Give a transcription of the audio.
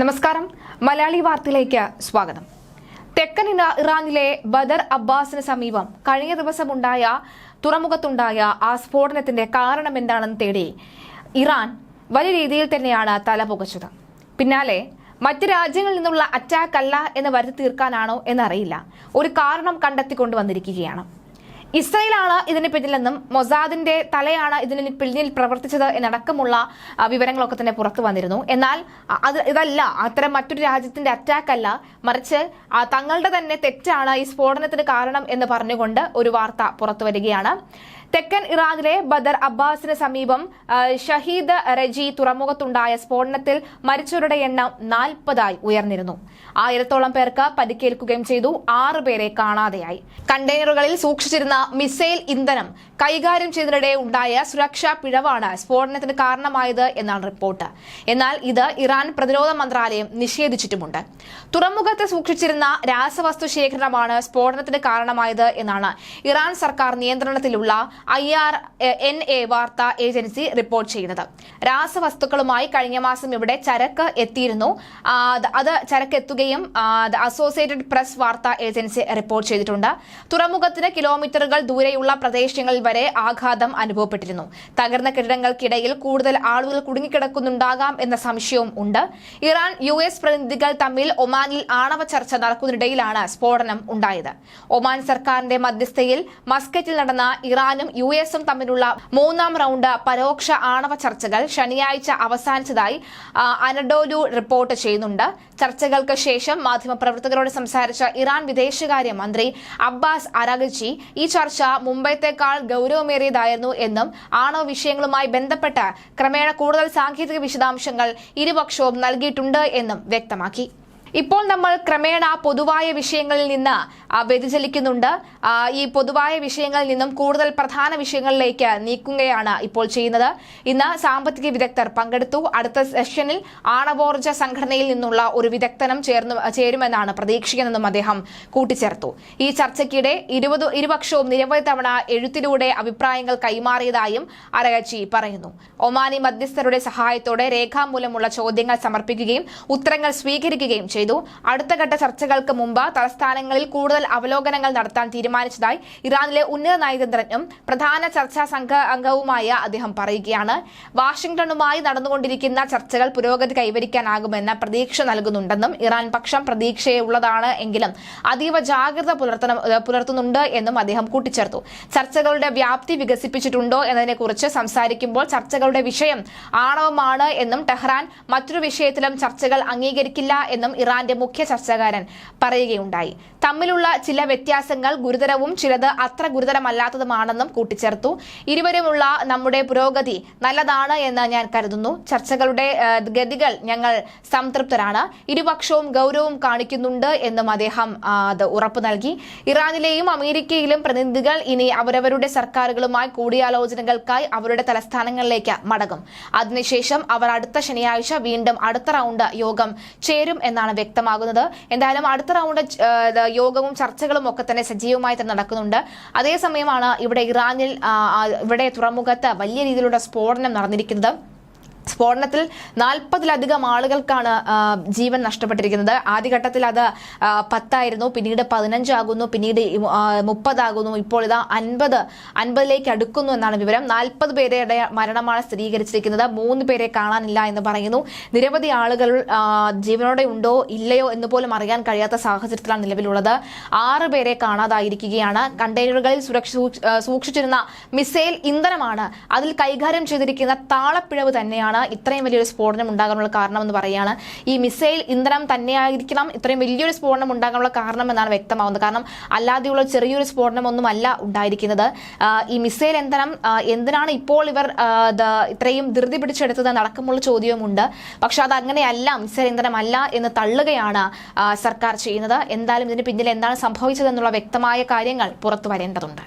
നമസ്കാരം. മലയാളി വാർത്തയിലേക്ക് സ്വാഗതം. തെക്കൻ ഇറാനിലെ ബദർ അബ്ബാസിന് സമീപം കഴിഞ്ഞ ദിവസമുണ്ടായ തുറമുഖത്തുണ്ടായ ആ സ്ഫോടനത്തിന്റെ കാരണം എന്താണെന്ന് തേടി ഇറാൻ വലിയ രീതിയിൽ തന്നെയാണ് തല പുകച്ചത് പിന്നാലെ മറ്റ് രാജ്യങ്ങളിൽ നിന്നുള്ള അറ്റാക്ക് അല്ല എന്ന് വരുത്തി തീർക്കാനാണോ എന്നറിയില്ല. ഒരു കാരണം കണ്ടെത്തിക്കൊണ്ടുവന്നിരിക്കുകയാണ്. ഇസ്രയേലാണ് ഇതിന് പിന്നിലെന്നും മൊസാദിന്റെ തലയാണ് ഇതിന് പിന്നിൽ പ്രവർത്തിച്ചത് എന്നടക്കമുള്ള വിവരങ്ങളൊക്കെ തന്നെ പുറത്തു വന്നിരുന്നു. എന്നാൽ അത് ഇതല്ല. അത്തരം മറ്റൊരു രാജ്യത്തിന്റെ അറ്റാക്ക് അല്ല മറിച്ച് തങ്ങളുടെ തന്നെ തെറ്റാണ് ഈ സ്ഫോടനത്തിന് കാരണം എന്ന് പറഞ്ഞുകൊണ്ട് ഒരു വാർത്ത പുറത്തു വരികയാണ്. തെക്കൻ ഇറാഖിലെ ബദർ അബ്ബാസിന് സമീപം ഷഹീദ് റജി തുറമുഖത്തുണ്ടായ സ്ഫോടനത്തിൽ മരിച്ചവരുടെ എണ്ണം നാൽപ്പതായി ഉയർന്നിരുന്നു. ആയിരത്തോളം പേർക്ക് പരിക്കേൽക്കുകയും ചെയ്തു ആറ് പേരെ കാണാതെയായി. കണ്ടെയ്നറുകളിൽ സൂക്ഷിച്ചിരുന്ന മിസൈൽ ഇന്ധനം കൈകാര്യം ചെയ്തതിനിടെ ഉണ്ടായ സുരക്ഷാ പിഴവാണ് സ്ഫോടനത്തിന് കാരണമായത് എന്നാണ് റിപ്പോർട്ട്. എന്നാൽ ഇത് ഇറാൻ പ്രതിരോധ മന്ത്രാലയം നിഷേധിച്ചിട്ടുമുണ്ട്. തുറമുഖത്ത് സൂക്ഷിച്ചിരുന്ന രാസവസ്തു ശേഖരണമാണ് സ്ഫോടനത്തിന് കാരണമായത് എന്നാണ് ഇറാൻ സർക്കാർ നിയന്ത്രണത്തിലുള്ള ഐ ആർ എൻ എ വാർത്താ ഏജൻസി റിപ്പോർട്ട് ചെയ്യുന്നത്. രാസവസ്തുക്കളുമായി കഴിഞ്ഞ മാസം ഇവിടെ ചരക്ക് എത്തിയിരുന്നു. അത് ചരക്ക് എത്തുകയും അസോസിയേറ്റഡ് പ്രസ് വാർത്താ ഏജൻസി റിപ്പോർട്ട് ചെയ്തിട്ടുണ്ട്. തുറമുഖത്തിന് കിലോമീറ്ററുകൾ ദൂരെയുള്ള പ്രദേശങ്ങളിൽ വരെ ആഘാതം അനുഭവപ്പെട്ടിരുന്നു. തകർന്ന കെട്ടിടങ്ങൾക്കിടയിൽ കൂടുതൽ ആളുകൾ കുടുങ്ങിക്കിടക്കുന്നുണ്ടാകാം എന്ന സംശയവും ഉണ്ട്. ഇറാൻ യു എസ് പ്രതിനിധികൾ തമ്മിൽ ഒമാനിൽ ആണവ ചർച്ച നടക്കുന്നതിനിടയിലാണ് സ്ഫോടനം ഉണ്ടായത്. ഒമാൻ സർക്കാരിന്റെ മധ്യസ്ഥയിൽ മസ്കറ്റിൽ നടന്ന ഇറാനും യു എസും തമ്മിലുള്ള മൂന്നാം റൗണ്ട് പരോക്ഷ ആണവ ചർച്ചകൾ ശനിയാഴ്ച അവസാനിച്ചതായി അനഡോലു റിപ്പോർട്ട് ചെയ്യുന്നുണ്ട്. ചർച്ചകൾക്ക് ശേഷം മാധ്യമപ്രവർത്തകരോട് സംസാരിച്ച ഇറാൻ വിദേശകാര്യ മന്ത്രി അബ്ബാസ് അരാഗച്ചി ഈ ചർച്ച മുംബൈത്തേക്കാൾ ഗൗരവമേറിയതായിരുന്നു എന്നും ആണവ വിഷയങ്ങളുമായി ബന്ധപ്പെട്ട് ക്രമേണ കൂടുതൽ സാങ്കേതിക വിശദാംശങ്ങൾ ഇരുപക്ഷവും നൽകിയിട്ടുണ്ട് എന്നും വ്യക്തമാക്കി. ഇപ്പോൾ നമ്മൾ ക്രമേണ പൊതുവായ വിഷയങ്ങളിൽ നിന്ന് വ്യതിചലിക്കുന്നുണ്ട്. ഈ പൊതുവായ വിഷയങ്ങളിൽ നിന്നും കൂടുതൽ പ്രധാന വിഷയങ്ങളിലേക്ക് നീക്കുകയാണ് ഇപ്പോൾ ചെയ്യുന്നത്. ഇന്ന് സാമ്പത്തിക വിദഗ്ധർ പങ്കെടുത്തു. അടുത്ത സെഷനിൽ ആണവോർജ സംഘടനയിൽ നിന്നുള്ള ഒരു വിദഗ്ധനം ചേർന്ന് ചേരുമെന്നാണ് പ്രതീക്ഷിക്കുന്നതെന്നും അദ്ദേഹം കൂട്ടിച്ചേർത്തു. ഈ ചർച്ചയ്ക്കിടെ ഇരുപത് ഇരുപക്ഷവും നിരവധി തവണ എഴുത്തിലൂടെ അഭിപ്രായങ്ങൾ കൈമാറിയതായും അരകച്ചി പറയുന്നു. ഒമാനി മധ്യസ്ഥരുടെ സഹായത്തോടെ രേഖാമൂലമുള്ള ചോദ്യങ്ങൾ സമർപ്പിക്കുകയും ഉത്തരങ്ങൾ സ്വീകരിക്കുകയും ചെയ്തു. അടുത്ത ഘട്ട ചർച്ചകൾക്ക് മുമ്പ് തലസ്ഥാനങ്ങളിൽ കൂടുതൽ അവലോകനങ്ങൾ നടത്താൻ തീരുമാനിച്ചതായി ഇറാനിലെ ഉന്നത നയതന്ത്രജ്ഞനും പ്രധാന ചർച്ചാ സംഘ അംഗവുമായ അദ്ദേഹം പറയുകയാണ്. വാഷിംഗ്ടണുമായി നടന്നുകൊണ്ടിരിക്കുന്ന ചർച്ചകൾ പുരോഗതി കൈവരിക്കാനാകുമെന്ന പ്രതീക്ഷ നൽകുന്നുണ്ടെന്നും ഇറാൻ പക്ഷം പ്രതീക്ഷയുള്ളതാണ് എങ്കിലും അതീവ ജാഗ്രത പുലർത്തണം പുലർത്തുന്നുണ്ട് എന്നും അദ്ദേഹം കൂട്ടിച്ചേർത്തു. ചർച്ചകളുടെ വ്യാപ്തി വികസിപ്പിച്ചിട്ടുണ്ടോ എന്നതിനെക്കുറിച്ച് സംസാരിക്കുമ്പോൾ ചർച്ചകളുടെ വിഷയം ആണവമാണ് എന്നും ടെഹ്റാൻ മറ്റൊരു വിഷയത്തിലും ചർച്ചകൾ അംഗീകരിക്കില്ല എന്നും ഇറാന്റെ മുഖ്യ ചർച്ചകാരൻ പറയുകയുണ്ടായി. തമ്മിലുള്ള ചില വ്യത്യാസങ്ങൾ ഗുരുതരവും ചിലത് അത്ര ഗുരുതരമല്ലാത്തതുമാണെന്നും കൂട്ടിച്ചേർത്തു. ഇരുവരുമുള്ള നമ്മുടെ പുരോഗതി നല്ലതാണ് എന്ന് ഞാൻ കരുതുന്നു. ചർച്ചകളുടെ ഗതികൾ ഞങ്ങൾ സംതൃപ്തരാണ്. ഇരുപക്ഷവും ഗൗരവം കാണിക്കുന്നുണ്ട് എന്നും അദ്ദേഹം അത് ഉറപ്പു നൽകി. ഇറാനിലെയും അമേരിക്കയിലും പ്രതിനിധികൾ ഇനി അവരവരുടെ സർക്കാരുകളുമായി കൂടിയാലോചനകൾക്കായി അവരുടെ തലസ്ഥാനങ്ങളിലേക്ക് മടങ്ങും. അതിനുശേഷം അവർ അടുത്ത ശനിയാഴ്ച വീണ്ടും അടുത്ത റൗണ്ട് യോഗം ചേരും എന്നാണ് വ്യക്തമാകുന്നത്. എന്തായാലും അടുത്ത റൗണ്ട് യോഗവും ചർച്ചകളും ഒക്കെ തന്നെ സജീവമായി തന്നെ നടക്കുന്നുണ്ട്. അതേസമയമാണ് ഇവിടെ ഇറാനിൽ ഇവിടെ തുറമുഖത്ത് വലിയ രീതിയിലുള്ള സ്ഫോടനം നടന്നിരിക്കുന്നത്. സ്ഫോടനത്തിൽ നാൽപ്പതിലധികം ആളുകൾക്കാണ് ജീവൻ നഷ്ടപ്പെട്ടിരിക്കുന്നത്. ആദ്യഘട്ടത്തിൽ അത് പത്തായിരുന്നു പിന്നീട് പതിനഞ്ചാകുന്നു പിന്നീട് മുപ്പതാകുന്നു ഇപ്പോൾ ഇതാ അൻപത് അൻപതിലേക്ക് അടുക്കുന്നു എന്നാണ് വിവരം. നാൽപ്പത് പേരുടെ മരണമാണ് സ്ഥിരീകരിച്ചിരിക്കുന്നത്. മൂന്ന് പേരെ കാണാനില്ല എന്ന് പറയുന്നു. നിരവധി ആളുകൾ ജീവനോടെ ഉണ്ടോ ഇല്ലയോ എന്ന് പോലും അറിയാൻ കഴിയാത്ത സാഹചര്യത്തിലാണ് നിലവിലുള്ളത്. ആറ് പേരെ കാണാതായിരിക്കുകയാണ്. കണ്ടെയ്നറുകളിൽ സുരക്ഷ സൂക്ഷിച്ചിരുന്ന മിസൈൽ ഇന്ധനമാണ് അതിൽ കൈകാര്യം ചെയ്തിരിക്കുന്ന താളപ്പിഴവ് തന്നെയാണ് ഇത്രയും വലിയൊരു സ്ഫോടനം ഉണ്ടാകാനുള്ള കാരണമെന്ന് പറയുകയാണ്. ഈ മിസൈൽ ഇന്ധനം തന്നെയായിരിക്കണം ഇത്രയും വലിയൊരു സ്ഫോടനം ഉണ്ടാകാനുള്ള കാരണം എന്നാണ് വ്യക്തമാവുന്നത് കാരണം അല്ലാതെയുള്ള ചെറിയൊരു സ്ഫോടനമൊന്നുമല്ല ഉണ്ടായിരിക്കുന്നത്. ഈ മിസൈൽ ഇന്ധനം എന്തിനാണ് ഇപ്പോൾ ഇവർ ഇത്രയും ധൃതി പിടിച്ചെടുത്തത് നടക്കുമുള്ള ചോദ്യവുമുണ്ട്. പക്ഷെ അത് അങ്ങനെയല്ല മിസൈൽ ഇന്ധനമല്ല എന്ന് തള്ളുകയാണ് സർക്കാർ ചെയ്യുന്നത്. എന്തായാലും ഇതിന് പിന്നിൽ എന്താണ് സംഭവിച്ചതെന്നുള്ള വ്യക്തമായ കാര്യങ്ങൾ പുറത്തു വരേണ്ടതുണ്ട്.